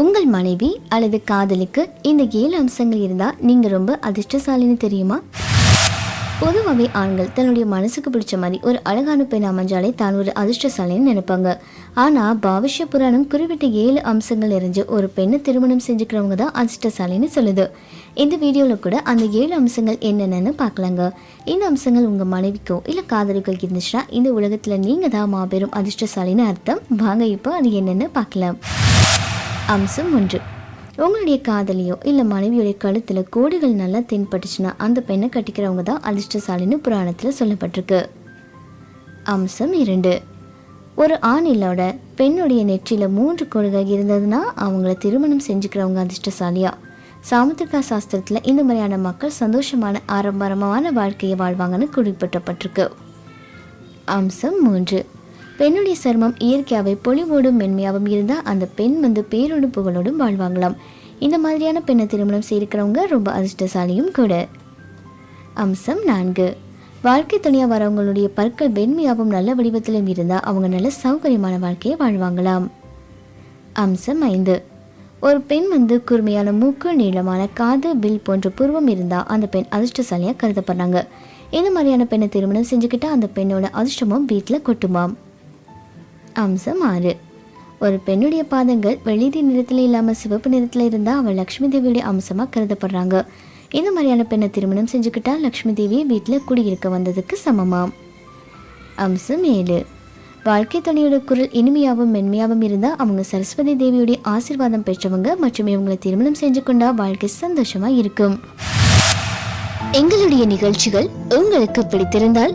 உங்கள் மனைவி அல்லது காதலுக்கு இந்த ஏழு அம்சங்கள் இருந்தால் நீங்கள் ரொம்ப அதிர்ஷ்டசாலின்னு தெரியுமா? பொதுவாகவே ஆண்கள் தன்னுடைய மனசுக்கு பிடிச்ச மாதிரி ஒரு அழகான பெண் அமைஞ்சாலே தான் ஒரு அதிர்ஷ்டசாலின்னு நினைப்பாங்க. ஆனால் பாவிஷ்ய புராணம் குறிப்பிட்ட ஏழு அம்சங்கள் எரிஞ்சு ஒரு பெண்ணை திருமணம் செஞ்சுக்கிறவங்க தான் அதிர்ஷ்டசாலின்னு சொல்லுது. இந்த வீடியோவில் கூட அந்த ஏழு அம்சங்கள் என்னென்னு பார்க்கலாங்க. இந்த அம்சங்கள் உங்கள் மனைவிக்கோ இல்லை காதலிக்கோ இருந்துச்சுன்னா இந்த உலகத்தில் நீங்கள் தான் மாபெரும் அதிர்ஷ்டசாலின்னு அர்த்தம். வாங்க இப்போ அது என்னென்னு பார்க்கலாம். அம்சம் ஒன்று. உங்களுடைய காதலியோ இல்லை மனைவியுடைய கழுத்தில் கோடுகள் நல்லா தென்பட்டுச்சுன்னா அந்த பெண்ணை கட்டிக்கிறவங்க தான் அதிர்ஷ்டசாலின்னு புராணத்தில் சொல்லப்பட்டிருக்கு. அம்சம் இரண்டு. ஒரு ஆணிலோட பெண்ணுடைய நெற்றியில் மூன்று கோடுகள் இருந்ததுன்னா அவங்கள திருமணம் செஞ்சுக்கிறவங்க அதிர்ஷ்டசாலியா? சாமுத்திரிகா சாஸ்திரத்தில் இந்த மாதிரியான மக்கள் சந்தோஷமான ஆரம்பரமான வாழ்க்கையை வாழ்வாங்கன்னு குறிப்பிட்டப்பட்டிருக்கு. அம்சம் மூன்று. பெண்ணுடைய சருமம் இயற்கையாகவே பொலிவோடும் மென்மையாகவும் இருந்தால் அந்த பெண் வந்து பேரோடும் புகழோடும் வாழ்வாங்களாம். இந்த மாதிரியான பெண்ணை திருமணம் செய்திருக்கிறவங்க ரொம்ப அதிர்ஷ்டசாலியும் கூட. அம்சம் நான்கு. வாழ்க்கை துணையாக வரவங்களுடைய பற்கள் வெண்மையாகவும் நல்ல வடிவத்திலும் இருந்தால் அவங்க நல்ல சௌகரியமான வாழ்க்கையை வாழ்வாங்களாம். அம்சம் ஐந்து. ஒரு பெண் வந்து கூர்மையான மூக்கு நீளமான காது வில் போன்ற புருவம் இருந்தால் அந்த பெண் அதிர்ஷ்டசாலியாக கருதப்படுறாங்க. இந்த மாதிரியான பெண்ணை திருமணம் செஞ்சுக்கிட்டா அந்த பெண்ணோட அதிர்ஷ்டமும் வீட்டில் கொட்டுமாம். அம்சம் ஆறு ஒரு பெண்ணுடைய பாதங்கள் வெளிதி நிறத்தில் இல்லாமல் சிவப்பு நிறத்தில் இருந்தால் அவள் லக்ஷ்மி தேவியுடைய அம்சமாக கருதப்படுறாங்க. இந்த மாதிரியான பெண்ணை திருமணம் செஞ்சுக்கிட்டால் லக்ஷ்மி தேவி வீட்டில் குடியிருக்க வந்ததுக்கு சமமாம். அம்சம் ஏழு. வாழ்க்கை துணையோட குரல் இனிமையாகவும் மென்மையாகவும் இருந்தால் அவங்க சரஸ்வதி தேவியுடைய ஆசிர்வாதம் பெற்றவங்க மற்றும் இவங்களை திருமணம் செஞ்சு கொண்டா வாழ்க்கை சந்தோஷமாக இருக்கும். எங்களுடைய நிகழ்ச்சிகள் உங்களுக்கு பிடித்திருந்தால்